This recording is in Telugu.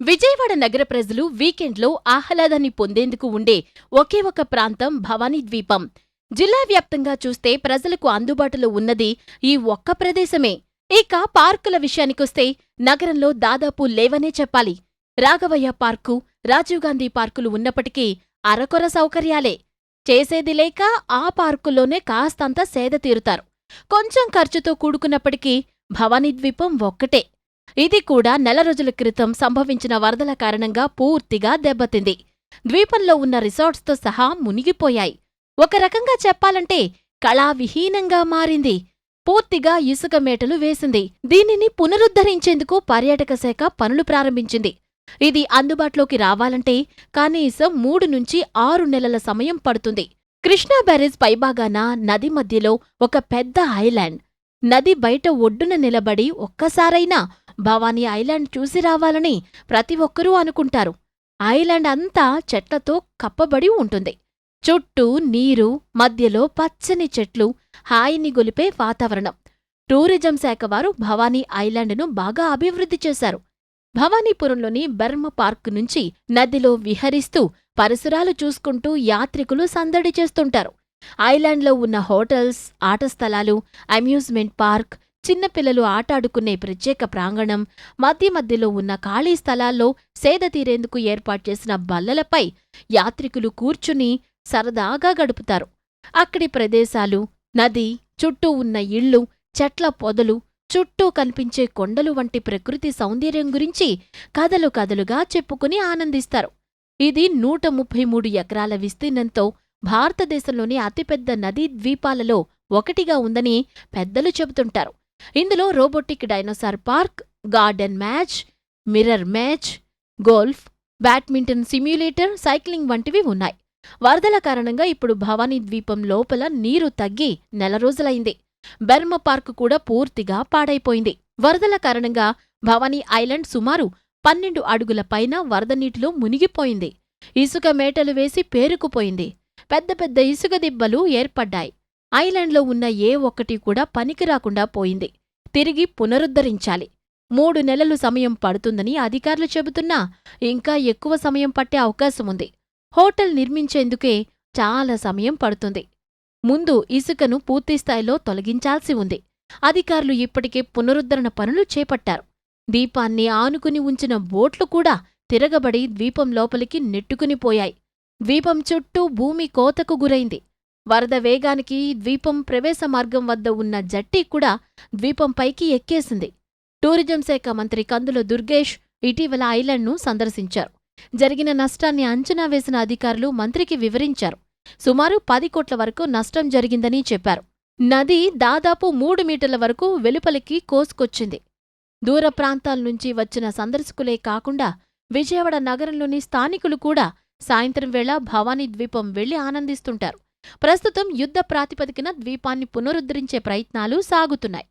విజయవాడ నగర ప్రజలు వీకెండ్లో ఆహ్లాదాన్ని పొందేందుకు ఉండే ఒకే ఒక ప్రాంతం భవానీ ద్వీపం. జిల్లా వ్యాప్తంగా చూస్తే ప్రజలకు అందుబాటులో ఉన్నది ఈ ఒక్క ప్రదేశమే. ఇక పార్కుల విషయానికొస్తే నగరంలో దాదాపు లేవనే చెప్పాలి. రాఘవయ్య పార్కు రాజీవ్ గాంధీ పార్కులు ఉన్నప్పటికీ అరకొర సౌకర్యాలే. చేసేది లేక ఆ పార్కుల్లోనే కాస్తంత సేద తీరుతారు. కొంచెం ఖర్చుతో కూడుకున్నప్పటికీ భవానీ ద్వీపం ఒక్కటే. ఇది కూడా నెల రోజుల క్రితం సంభవించిన వరదల కారణంగా పూర్తిగా దెబ్బతింది. ద్వీపంలో ఉన్న రిసార్ట్స్తో సహా మునిగిపోయాయి. ఒక రకంగా చెప్పాలంటే కళావిహీనంగా మారింది. పూర్తిగా ఇసుక మేటలు వేసింది. దీనిని పునరుద్ధరించేందుకు పర్యాటక శాఖ పనులు ప్రారంభించింది. ఇది అందుబాటులోకి రావాలంటే కనీసం మూడు నుంచి ఆరు నెలల సమయం పడుతుంది. కృష్ణా బ్యారేజ్ పైభాగాన నది మధ్యలో ఒక పెద్ద ఐలాండ్. నది బయట ఒడ్డున నిలబడి ఒక్కసారైనా భవానీ ఐలాండ్ చూసి రావాలని ప్రతి ఒక్కరూ అనుకుంటారు. ఐలాండ్ అంతా చెట్లతో కప్పబడి ఉంటుంది. చుట్టూ నీరు మధ్యలో పచ్చని చెట్లు హాయిని గొలిపే వాతావరణం. టూరిజం శాఖ వారు భవానీ ఐలాండ్ను బాగా అభివృద్ధి చేశారు. భవానీపురంలోని బెర్మ పార్క్ నుంచి నదిలో విహరిస్తూ పరిసరాలు చూసుకుంటూ యాత్రికులు సందడి చేస్తుంటారు. ఐలాండ్లో ఉన్న హోటల్స్ ఆట స్థలాలు అమ్యూజ్మెంట్ పార్క్ చిన్నపిల్లలు ఆటాడుకునే ప్రత్యేక ప్రాంగణం మధ్య మధ్యలో ఉన్న ఖాళీ స్థలాల్లో సేద తీరేందుకు ఏర్పాటు చేసిన బల్లలపై యాత్రికులు కూర్చుని సరదాగా గడుపుతారు. అక్కడి ప్రదేశాలు నది చుట్టూ ఉన్న ఇళ్ళు చెట్ల పొదలు చుట్టూ కనిపించే కొండలు వంటి ప్రకృతి సౌందర్యం గురించి కథలు కథలుగా చెప్పుకుని ఆనందిస్తారు. ఇది నూట ముప్పై మూడు ఎకరాల విస్తీర్ణంతో భారతదేశంలోని అతిపెద్ద నదీ ద్వీపాలలో ఒకటిగా ఉందని పెద్దలు చెబుతుంటారు. ఇందులో robotic dinosaur park garden match mirror match golf badminton simulator cycling వంటివి ఉన్నాయి. వరదల కారణంగా ఇప్పుడు భవానీ ద్వీపం లోపల నీరు తగ్గి నెల రోజులైంది. బెర్మ పార్క్ కూడా పూర్తిగా పాడైపోయింది. వరదల కారణంగా భవానీ ఐలాండ్ సుమారు పన్నెండు అడుగుల పైన వరద నీటిలో మునిగిపోయింది. ఇసుక మేటలు వేసి పేరుకుపోయింది. పెద్ద పెద్ద ఇసుక దిబ్బలు ఏర్పడ్డాయి. ఐలాండ్లో ఉన్న ఏ ఒక్కటి కూడా పనికిరాకుండా పోయింది. తిరిగి పునరుద్ధరించాలి. మూడు నెలలు సమయం పడుతుందని అధికారులు చెబుతున్నా ఇంకా ఎక్కువ సమయం పట్టే అవకాశం ఉంది. హోటల్ నిర్మించేందుకే చాలా సమయం పడుతుంది. ముందు ఇసుకను పూర్తిస్థాయిలో తొలగించాల్సి ఉంది. అధికారులు ఇప్పటికే పునరుద్ధరణ పనులు చేపట్టారు. దీపాన్ని ఆనుకుని ఉంచిన బోట్లు కూడా తిరగబడి ద్వీపం లోపలికి నెట్టుకునిపోయాయి ద్వీపం చుట్టూ భూమి కోతకు గురైంది. వరద వేగానికి ద్వీపం ప్రవేశ మార్గం వద్ద ఉన్న జట్టి కూడా ద్వీపంపైకి ఎక్కేసింది. టూరిజం శాఖ మంత్రి కందుల దుర్గేష్ ఇటీవల ఐలాండ్ను సందర్శించారు. జరిగిన నష్టాన్ని అంచనా వేసిన అధికారులు మంత్రికి వివరించారు. సుమారు పది కోట్ల వరకు నష్టం జరిగిందని చెప్పారు. నది దాదాపు మూడు మీటర్ల వరకు వెలుపలికి కోసుకొచ్చింది. దూర ప్రాంతాల నుంచి వచ్చిన సందర్శకులే కాకుండా విజయవాడ నగరంలోని స్థానికులు కూడా సాయంత్రం వేళ భవానీ ద్వీపం వెళ్ళి ఆనందిస్తుంటారు. ప్రస్తుతం యుద్ధ ప్రాతిపదికన ద్వీపాన్ని పునరుద్ధరించే ప్రయత్నాలు సాగుతున్నాయి.